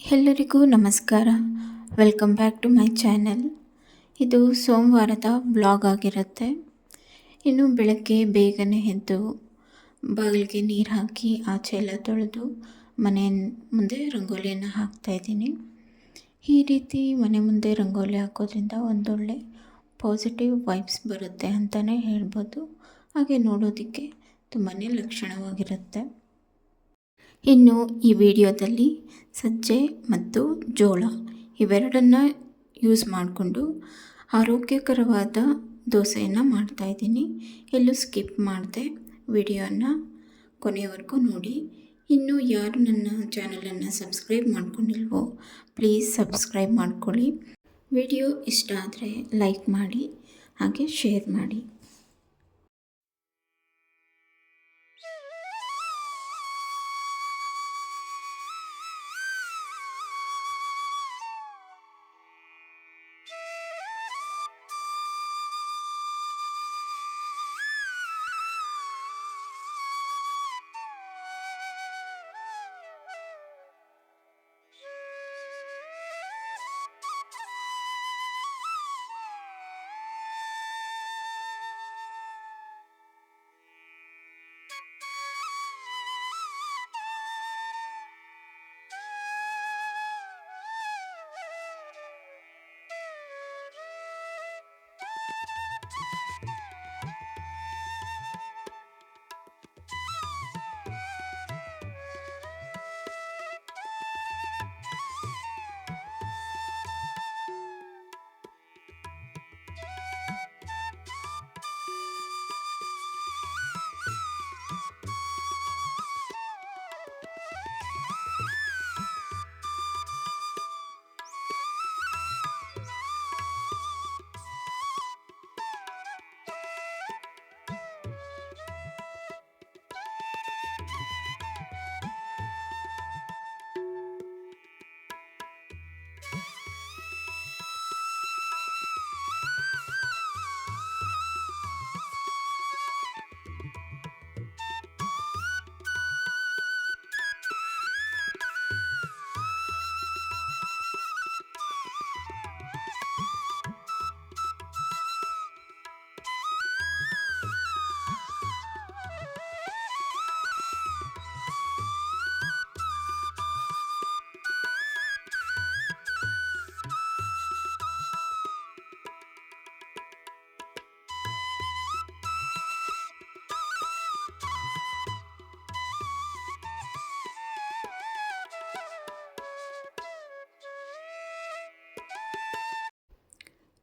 ಎಲ್ಲರಿಗೂ ನಮಸ್ಕಾರ. Welcome back to my channel ಇದು ಸೋಮವಾರದ ಬ್ಲಾಗ್ ಆಗಿರುತ್ತೆ. ಇನ್ನು ಬೆಳಗ್ಗೆ ಬೇಗನೆ ಎದ್ದು ಬಾಗಿಲಿಗೆ ನೀರು ಹಾಕಿ ಆಚೆ ಎಲ್ಲ ತೊಳೆದು ಮನೆ ಮುಂದೆ ರಂಗೋಲಿಯನ್ನು ಹಾಕ್ತಾಯಿದ್ದೀನಿ ಈ ರೀತಿ ಮನೆ ಮುಂದೆ ರಂಗೋಲಿ ಹಾಕೋದ್ರಿಂದ ಒಂದೊಳ್ಳೆ ಪಾಸಿಟಿವ್ ವೈಬ್ಸ್ ಬರುತ್ತೆ ಅಂತಲೇ ಹೇಳ್ಬೋದು. ಹಾಗೆ ನೋಡೋದಕ್ಕೆ ತುಂಬಾ ಲಕ್ಷಣವಾಗಿರುತ್ತೆ. ಇನ್ನು ಈ ವಿಡಿಯೋದಲ್ಲಿ ಸಜ್ಜೆ ಮತ್ತು ಜೋಳ ಇವೆರಡನ್ನು ಯೂಸ್ ಮಾಡಿಕೊಂಡು ಆರೋಗ್ಯಕರವಾದ ದೋಸೆಯನ್ನು ಮಾಡ್ತಾಯಿದ್ದೀನಿ ಎಲ್ಲೂ ಸ್ಕಿಪ್ ಮಾಡಿದೆ ವಿಡಿಯೋನ ಕೊನೆಯವರೆಗೂ ನೋಡಿ. ಇನ್ನು ಯಾರು ನನ್ನ ಚಾನಲನ್ನು ಸಬ್ಸ್ಕ್ರೈಬ್ ಮಾಡ್ಕೊಂಡಿಲ್ವೋ ಪ್ಲೀಸ್ ಸಬ್ಸ್ಕ್ರೈಬ್ ಮಾಡ್ಕೊಳ್ಳಿ. ವಿಡಿಯೋ ಇಷ್ಟ ಆದರೆ ಲೈಕ್ ಮಾಡಿ, ಹಾಗೆ ಶೇರ್ ಮಾಡಿ.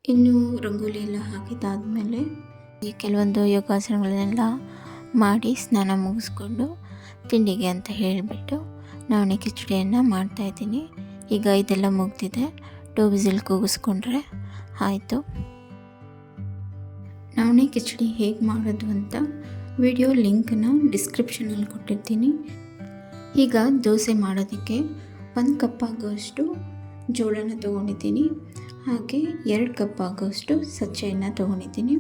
ಇನ್ನು ರಂಗೋಲಿ ಎಲ್ಲ ಹಾಕಿದ್ದಾದಮೇಲೆ ಈ ಕೆಲವೊಂದು ಯೋಗಾಸನಗಳನ್ನೆಲ್ಲ ಮಾಡಿ ಸ್ನಾನ ಮುಗಿಸ್ಕೊಂಡು ತಿಂಡಿಗೆ ಅಂತ ಹೇಳಿಬಿಟ್ಟು ನವಣೆ ಕಿಚಡಿಯನ್ನು ಮಾಡ್ತಾಯಿದ್ದೀನಿ ಈಗ ಇದೆಲ್ಲ ಮುಗ್ದಿದೆ. ಟೂ ವಿಸಿಲ್ ಕೂಗಿಸ್ಕೊಂಡ್ರೆ ಆಯಿತು. ನವಣೆ ಕಿಚಡಿ ಹೇಗೆ ಮಾಡೋದು ಅಂತ ವಿಡಿಯೋ ಲಿಂಕನ್ನು ಡಿಸ್ಕ್ರಿಪ್ಷನಲ್ಲಿ ಕೊಟ್ಟಿರ್ತೀನಿ. ಈಗ ದೋಸೆ ಮಾಡೋದಕ್ಕೆ ಒಂದು ಕಪ್ ಆಗುವಷ್ಟು ಜೋಳನ ತೊಗೊಂಡಿದ್ದೀನಿ. ಹಾಗೆ ಎರಡು ಕಪ್ ಆಗೋಷ್ಟು ಸಜ್ಜೆಯನ್ನು ತೊಗೊಂಡಿದ್ದೀನಿ.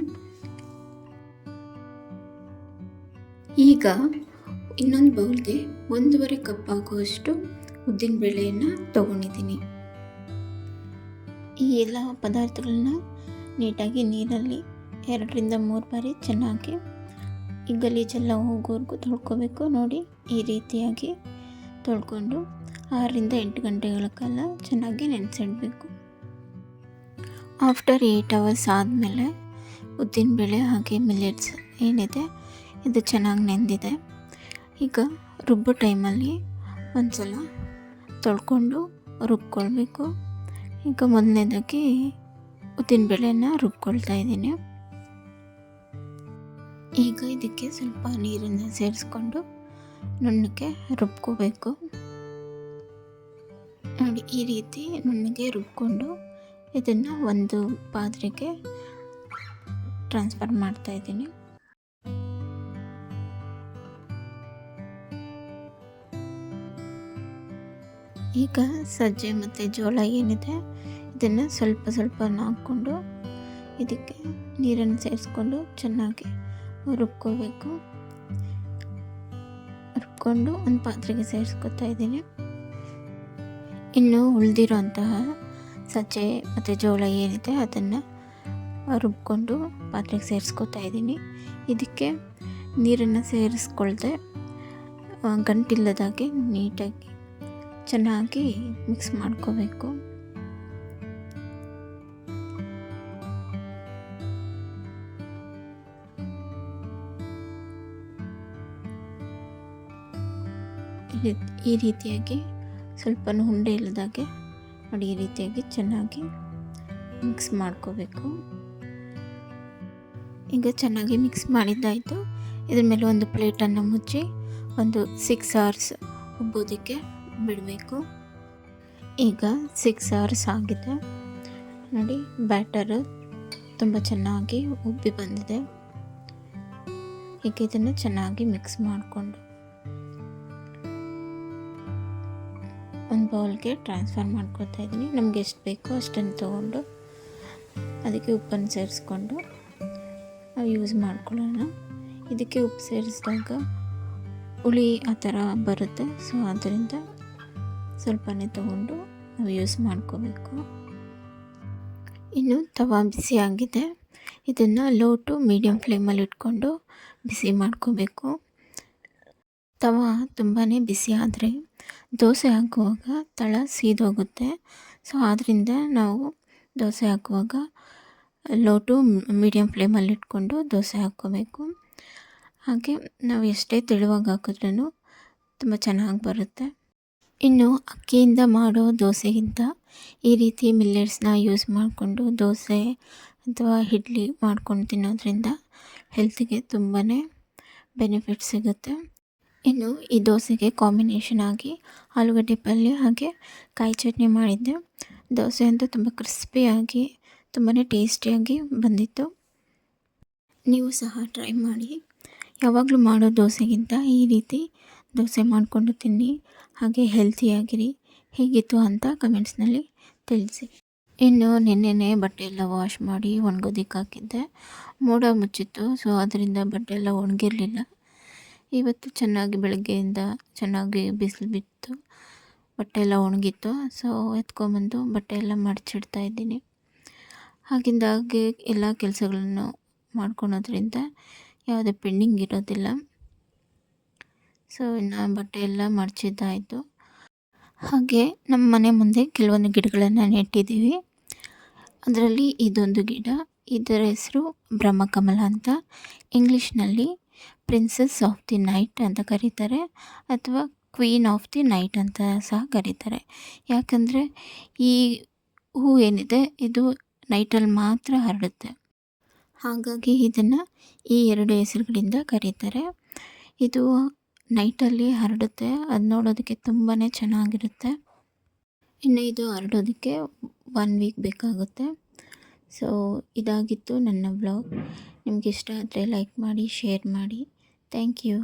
ಈಗ ಇನ್ನೊಂದು ಬೌಲ್ಗೆ ಒಂದೂವರೆ ಕಪ್ ಆಗುವಷ್ಟು ಉದ್ದಿನ ಬೇಳೆಯನ್ನು ತೊಗೊಂಡಿದ್ದೀನಿ. ಈ ಎಲ್ಲ ಪದಾರ್ಥಗಳನ್ನ ನೀಟಾಗಿ ನೀರಲ್ಲಿ ಎರಡರಿಂದ ಮೂರು ಬಾರಿ ಚೆನ್ನಾಗಿ ಈ ಗಲೀಜೆಲ್ಲ ಹೋಗೋವರೆಗೂ ತೊಳ್ಕೊಬೇಕು. ನೋಡಿ, ಈ ರೀತಿಯಾಗಿ ತೊಳ್ಕೊಂಡು ಆರರಿಂದ ಎಂಟು ಗಂಟೆಗಳ ಕಾಲ ಚೆನ್ನಾಗಿ ನೆನೆಸಿಡಬೇಕು. ಆಫ್ಟರ್ ಏಯ್ಟ್ ಅವರ್ಸ್ ಆದಮೇಲೆ ಉದ್ದಿನಬೇಳೆ ಹಾಗೆ ಮಿಲೆಟ್ಸ್ ಏನಿದೆ, ಇದು ಚೆನ್ನಾಗಿ ನೆಂದಿದೆ. ಈಗ ರುಬ್ಬೋ ಟೈಮಲ್ಲಿ ಒಂದು ಸಲ ತೊಳ್ಕೊಂಡು ರುಬ್ಕೊಳ್ಬೇಕು. ಈಗ ಮೊದಲನೇದಾಗಿ ಉದ್ದಿನಬೇಳೆನ ರುಬ್ಕೊಳ್ತಾ ಇದ್ದೀನಿ. ಈಗ ಇದಕ್ಕೆ ಸ್ವಲ್ಪ ನೀರನ್ನು ಸೇರಿಸ್ಕೊಂಡು ನುಣ್ಣಗೆ ರುಬ್ಕೋಬೇಕು. ನೋಡಿ, ಈ ರೀತಿ ನುಣ್ಣಗೆ ರುಬ್ಕೊಂಡು ಇದನ್ನು ಒಂದು ಪಾತ್ರೆಗೆ ಟ್ರಾನ್ಸ್ಫರ್ ಮಾಡ್ತಾ ಇದ್ದೀನಿ. ಈಗ ಸಜ್ಜೆ ಮತ್ತು ಜೋಳ ಏನಿದೆ, ಇದನ್ನು ಸ್ವಲ್ಪ ಸ್ವಲ್ಪ ಹಾಕ್ಕೊಂಡು ಇದಕ್ಕೆ ನೀರನ್ನು ಸೇರಿಸ್ಕೊಂಡು ಚೆನ್ನಾಗಿ ರುಬ್ಕೋಬೇಕು. ರುಬ್ಕೊಂಡು ಒಂದು ಪಾತ್ರೆಗೆ ಸೇರಿಸ್ಕೊತಾ ಇದ್ದೀನಿ. ಇನ್ನು ಉಳಿದಿರೋಂತಹ ಸಜ್ಜೆ ಮತ್ತು ಜೋಳ ಏನಿದೆ ಅದನ್ನು ರುಬ್ಕೊಂಡು ಪಾತ್ರೆಗೆ ಸೇರಿಸ್ಕೊತಾ ಇದ್ದೀನಿ. ಇದಕ್ಕೆ ನೀರನ್ನು ಸೇರಿಸ್ಕೊಳ್ದೆ ಗಂಟಿಲ್ಲದಾಗೆ ನೀಟಾಗಿ ಚೆನ್ನಾಗಿ ಮಿಕ್ಸ್ ಮಾಡ್ಕೋಬೇಕು. ಈ ರೀತಿಯಾಗಿ ಸ್ವಲ್ಪ ಉಂಡೆ ಇಲ್ಲದಾಗೆ ನೋಡಿ ಈ ರೀತಿಯಾಗಿ ಚೆನ್ನಾಗಿ ಮಿಕ್ಸ್ ಮಾಡ್ಕೋಬೇಕು. ಈಗ ಚೆನ್ನಾಗಿ ಮಿಕ್ಸ್ ಮಾಡಿದ್ದಾಯಿತು. ಇದ್ರ ಮೇಲೆ ಒಂದು ಪ್ಲೇಟನ್ನು ಮುಚ್ಚಿ ಒಂದು ಸಿಕ್ಸ್ ಅವರ್ಸ್ ಉಬ್ಬೋದಕ್ಕೆ ಬಿಡಬೇಕು. ಈಗ ಸಿಕ್ಸ್ ಅವರ್ಸ್ ಆಗಿದೆ. ನೋಡಿ ಬ್ಯಾಟರ್ ತುಂಬ ಚೆನ್ನಾಗಿ ಉಬ್ಬಿ ಬಂದಿದೆ. ಈಗ ಇದನ್ನು ಚೆನ್ನಾಗಿ ಮಿಕ್ಸ್ ಮಾಡಿಕೊಂಡು ಬೌಲ್ಗೆ ಟ್ರಾನ್ಸ್ಫರ್ ಮಾಡ್ಕೊತಾ ಇದ್ದೀನಿ. ನಮ್ಗೆ ಎಷ್ಟು ಬೇಕೋ ಅಷ್ಟನ್ನು ತೊಗೊಂಡು ಅದಕ್ಕೆ ಉಪ್ಪನ್ನು ಸೇರಿಸ್ಕೊಂಡು ನಾವು ಯೂಸ್ ಮಾಡ್ಕೊಳ್ಳೋಣ. ಇದಕ್ಕೆ ಉಪ್ಪು ಸೇರಿಸಿದಾಗ ಹುಳಿ ಆ ಥರ ಬರುತ್ತೆ. ಸೊ, ಅದರಿಂದ ಸ್ವಲ್ಪನೇ ತೊಗೊಂಡು ನಾವು ಯೂಸ್ ಮಾಡ್ಕೋಬೇಕು. ಇನ್ನು ತವಾ ಬಿಸಿ ಆಗಿದೆ ಇದನ್ನು ಲೋ ಟು ಮೀಡಿಯಮ್ ಫ್ಲೇಮಲ್ಲಿ ಇಟ್ಕೊಂಡು ಬಿಸಿ ಮಾಡ್ಕೋಬೇಕು. ತವಾ ತುಂಬಾ ಬಿಸಿ ಆದರೆ ದೋಸೆ ಹಾಕುವಾಗ ತಳ ಸೀದೋಗುತ್ತೆ. ಸೊ ಆದ್ದರಿಂದ ನಾವು ದೋಸೆ ಹಾಕುವಾಗ ಲೋ ಟು ಮೀಡಿಯಮ್ ಫ್ಲೇಮಲ್ಲಿ ಇಟ್ಕೊಂಡು ದೋಸೆ ಹಾಕ್ಕೋಬೇಕು. ಹಾಗೆ ನಾವು ಎಷ್ಟೇ ತೆಳುವಾಗಿ ಹಾಕಿದ್ರೂ ತುಂಬ ಚೆನ್ನಾಗಿ ಬರುತ್ತೆ. ಇನ್ನು ಅಕ್ಕಿಯಿಂದ ಮಾಡೋ ದೋಸೆಗಿಂತ ಈ ರೀತಿ ಮಿಲ್ಲೆಟ್ಸ್ನ ಯೂಸ್ ಮಾಡಿಕೊಂಡು ದೋಸೆ ಅಥವಾ ಇಡ್ಲಿ ಮಾಡ್ಕೊಂಡು ತಿನ್ನೋದ್ರಿಂದ ಹೆಲ್ತಿಗೆ ತುಂಬಾ ಬೆನಿಫಿಟ್ ಸಿಗುತ್ತೆ. ಇನ್ನು ಈ ದೋಸೆಗೆ ಕಾಂಬಿನೇಷನ್ ಆಗಿ ಆಲೂಗಡ್ಡೆ ಪಲ್ಯ ಹಾಗೆ ಕಾಯಿ ಚಟ್ನಿ ಮಾಡಿದ್ದೆ. ದೋಸೆ ಅಂತೂ ತುಂಬ ಕ್ರಿಸ್ಪಿಯಾಗಿ ತುಂಬಾ ಟೇಸ್ಟಿಯಾಗಿ ಬಂದಿತ್ತು. ನೀವು ಸಹ ಟ್ರೈ ಮಾಡಿ. ಯಾವಾಗಲೂ ಮಾಡೋ ದೋಸೆಗಿಂತ ಈ ರೀತಿ ದೋಸೆ ಮಾಡಿಕೊಂಡು ತಿನ್ನಿ, ಹಾಗೆ ಹೆಲ್ತಿಯಾಗಿರಿ ಹೇಗಿತ್ತು ಅಂತ ಕಮೆಂಟ್ಸ್ನಲ್ಲಿ ತಿಳಿಸಿ. ಇನ್ನು ನಿನ್ನೆ ಬಟ್ಟೆ ಎಲ್ಲ ವಾಶ್ ಮಾಡಿ ಒಣಗೋದಕ್ಕೆ ಹಾಕಿದ್ದೆ. ಮೋಡ ಮುಚ್ಚಿತ್ತು ಸೊ ಅದರಿಂದ ಬಟ್ಟೆ ಎಲ್ಲ ಒಣಗಿರಲಿಲ್ಲ. ಇವತ್ತು ಚೆನ್ನಾಗಿ ಬೆಳಗ್ಗೆಯಿಂದ ಚೆನ್ನಾಗಿ ಬಿಸಿಲು ಬಿತ್ತು, ಬಟ್ಟೆ ಎಲ್ಲ ಒಣಗಿತ್ತು. ಸೊ ಎತ್ಕೊಂಬಂದು ಬಟ್ಟೆ ಎಲ್ಲ ಮಡಚಿಡ್ತಾ ಇದ್ದೀನಿ. ಹಾಗಿಂದಾಗೆ ಎಲ್ಲ ಕೆಲಸಗಳನ್ನು ಮಾಡ್ಕೊಳೋದ್ರಿಂದ ಯಾವುದೇ ಪೆಂಡಿಂಗ್ ಇರೋದಿಲ್ಲ. ಸೊ ಇನ್ನು ಬಟ್ಟೆ ಎಲ್ಲ ಮಡಚಿದ್ದಾಯಿತು. ಹಾಗೆ ನಮ್ಮ ಮನೆ ಮುಂದೆ ಕೆಲವೊಂದು ಗಿಡಗಳನ್ನು ನೆಟ್ಟಿದ್ದೀವಿ. ಅದರಲ್ಲಿ ಇದೊಂದು ಗಿಡ. ಇದರ ಹೆಸರು ಬ್ರಹ್ಮಕಮಲ ಅಂತ. ಇಂಗ್ಲೀಷ್ನಲ್ಲಿ ಪ್ರಿನ್ಸಸ್ ಆಫ್ ದಿ ನೈಟ್ ಅಂತ ಕರೀತಾರೆ, ಅಥವಾ ಕ್ವೀನ್ ಆಫ್ ದಿ ನೈಟ್ ಅಂತ ಸಹ ಕರೀತಾರೆ. ಯಾಕಂದರೆ ಈ ಹೂ ಏನಿದೆ, ಇದು ನೈಟಲ್ಲಿ ಮಾತ್ರ ಹರಡುತ್ತೆ. ಹಾಗಾಗಿ ಇದನ್ನು ಈ ಎರಡು ಹೆಸರುಗಳಿಂದ ಕರೀತಾರೆ. ಇದು ನೈಟಲ್ಲಿ ಹರಡುತ್ತೆ, ಅದು ನೋಡೋದಕ್ಕೆ ತುಂಬಾ ಚೆನ್ನಾಗಿರುತ್ತೆ. ಇನ್ನು ಇದು ಹರಡೋದಕ್ಕೆ ಒನ್ ವೀಕ್ ಬೇಕಾಗುತ್ತೆ. ಸೊ ಇದಾಗಿತ್ತು ನನ್ನ ಬ್ಲಾಗ್ ನಿಮ್ಗೆ ಇಷ್ಟ ಆದರೆ ಲೈಕ್ ಮಾಡಿ ಶೇರ್ ಮಾಡಿ. Thank you